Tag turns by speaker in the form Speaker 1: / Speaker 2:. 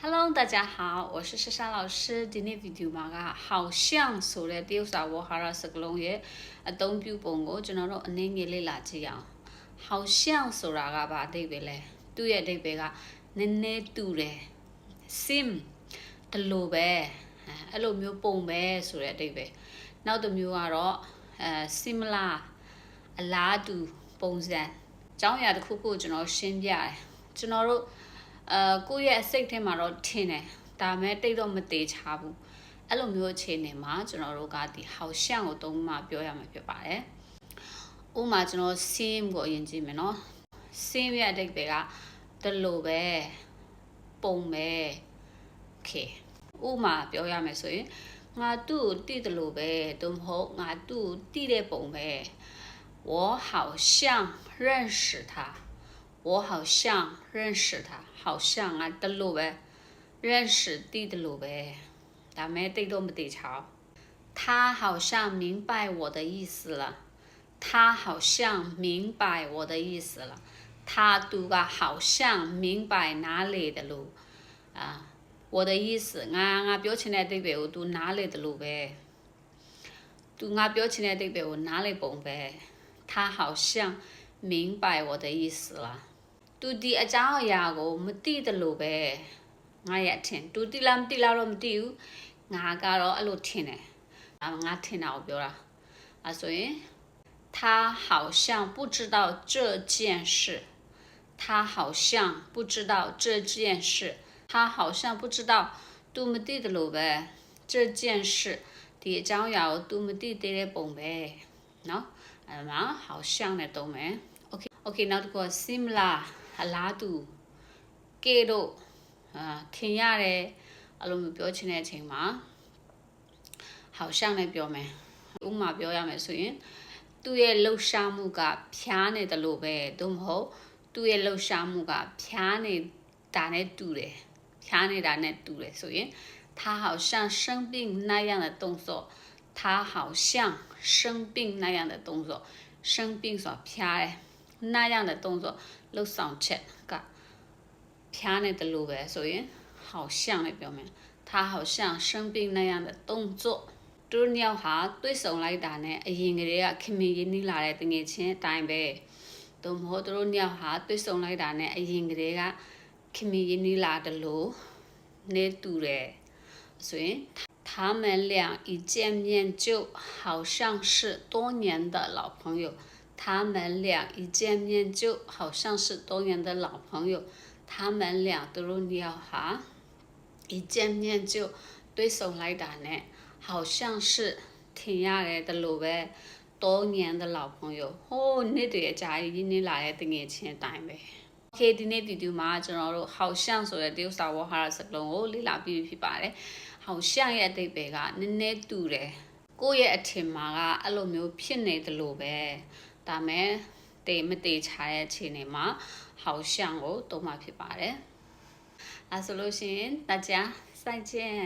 Speaker 1: Hello，大家好，我是莎莎老师。ဒီနေ့ဗီဒီယိုမှာက好像ဆိုတဲ့တရုတ်စာဝဟာရစကလုံးရဲ့အသုံးပြုပုံကိုကျွန်တော်တို့အနည်းငယ်လေ့လာကြည့်အောင်好像ဆိုတာကဘာအဓိပ္ပာယ်လဲသူ့ရဲ့အဓိပ္ပာယ်ကနည်းနည်းတူတယ် sim တလို့ပဲအဲ့လိုမျိုးပုံပဲဆိုတဲ့အဓိပ္ပာယ်နောက်တစ်မျိုးကတော့အဲ similar အလားတူပုံစံအကြောင်းအရာတစ်ခုခုကျွန်တော်ရှင်းပြတယ်ကျွန်တော်တို့ အာကိုယ့်ရဲ့စိတ်ထဲမှာတော့ထင်တယ်ဒါမဲ့တိတ်တော့မသေးချဘူးအဲ့လိုမျိုးအခြေအနေမှာကျွန်တော်တို့ကဒီဟောက်ရှန့်ကိုသုံးမှပြောရမှာဖြစ်ပါတယ်ဥမာကျွန်တော် sim ကိုအရင်ကြည့်မယ်နော် sim ရဲ့အဓိပ္ပာယ်ကတလို့ပဲပုံပဲ okay ဥမာပြောရမယ်ဆိုရင်ငါသူ့ကိုတိတယ်လို့ပဲသို့မဟုတ်ငါသူ့ကိုတိတဲ့ပုံပဲ我好像认识他 我好像认识他，好像啊的路呗，认识地的路呗，但没得都没得瞧。他好像明白我的意思了，他好像明白我的意思了，他读个好像明白哪里的路啊，我的意思，俺俺表情来对白，我读哪里的路呗，读俺表情来对白，我哪里懂呗，他好像明白我的意思了。 သူဒီအကြောင်းအရာကိုမသိသလိုပဲငါရဲ့အထင်သူတိလားမတိလားတော့မသိဘူးငါကတော့အဲ့လိုထင်တယ်ငါထင်တာကိုပြောတာအဲဆိုရင်他好像不知道这件事，他好像不知道这件事，他好像不知道သူမသိတယ်လို့ပဲ这件事ဒီအကြောင်းအရာကိုသူမသိသေးတဲ့ပုံပဲเนาะအဲ့မှာ好像နဲ့တုံးမယ် okay okay နောက်တစ်ခု similar အလားတူကေတို့အာထင်ရတယ်အဲ့လိုမျိုးပြောချင်တဲ့အချိန်မှာ好像နဲ့ပြောမယ်ဥမာပြောရမယ်ဆိုရင်သူ့ရဲ့လှုပ်ရှားမှုကဖြားနေတယ်လို့ပဲသို့မဟုတ်သူ့ရဲ့လှုပ်ရှားမှုကဖြားနေတာနဲ့တူတယ်ဖြားနေတာနဲ့တူတယ်ဆိုရင်他好像生病那样的动作他好像生病那样的动作生病ဆိုတာဖြားတယ် 那样的动作လှုပ်ဆောင်ချက်ကဖြားနေတယ်လို့ပဲဆိုရင်好像လည်းပြောမယ်他好像生病那样的动作သူတို့နှစ်ယောက်ဟာတွေ့ဆုံလိုက်တာနဲ့အရင်ကတည်းကခင်မင်ရင်းနှီးလာတဲ့တငယ်ချင်းအတိုင်းပဲသို့မဟုတ်သူတို့နှစ်ယောက်ဟာတွေ့ဆုံလိုက်တာနဲ့အရင်ကတည်းကခင်မင်ရင်းနှီးလာတယ်လို့နေတူတယ်所以他们俩一见面就好像是多年的老朋友。 他们俩一见面就好像是多年的老朋友。他们俩都聊哈，一见面就对手来打呢，好像是挺下来的路呗。多年的老朋友，哦，你对家里你来的年轻代呗。OK ဒီနေ့ဗီဒီယိုမှာကျွန်တော်တို့ဟောက်ရှန့်ဆိုတဲ့တရုတ်စာဝဟာရစကလုံးကိုလေ့လာပြီးဖြစ်ပါတယ်။ဟောက်ရှန့်ရဲ့အတိတ်ပဲကနည်းနည်းတူတယ်။ကိုယ့်ရဲ့အထင်မှာကအဲ့လိုမျိုးဖြစ်နေတယ်လို့ပဲ။ ဒါမဲ့တေမတေချာတဲ့အခြေအနေမှာဟောက်ရှောင်းကိုသုံးမှာဖြစ်ပါတယ်။အဲဆိုလို့ရှိရင်တကြဆိုင်ကျင်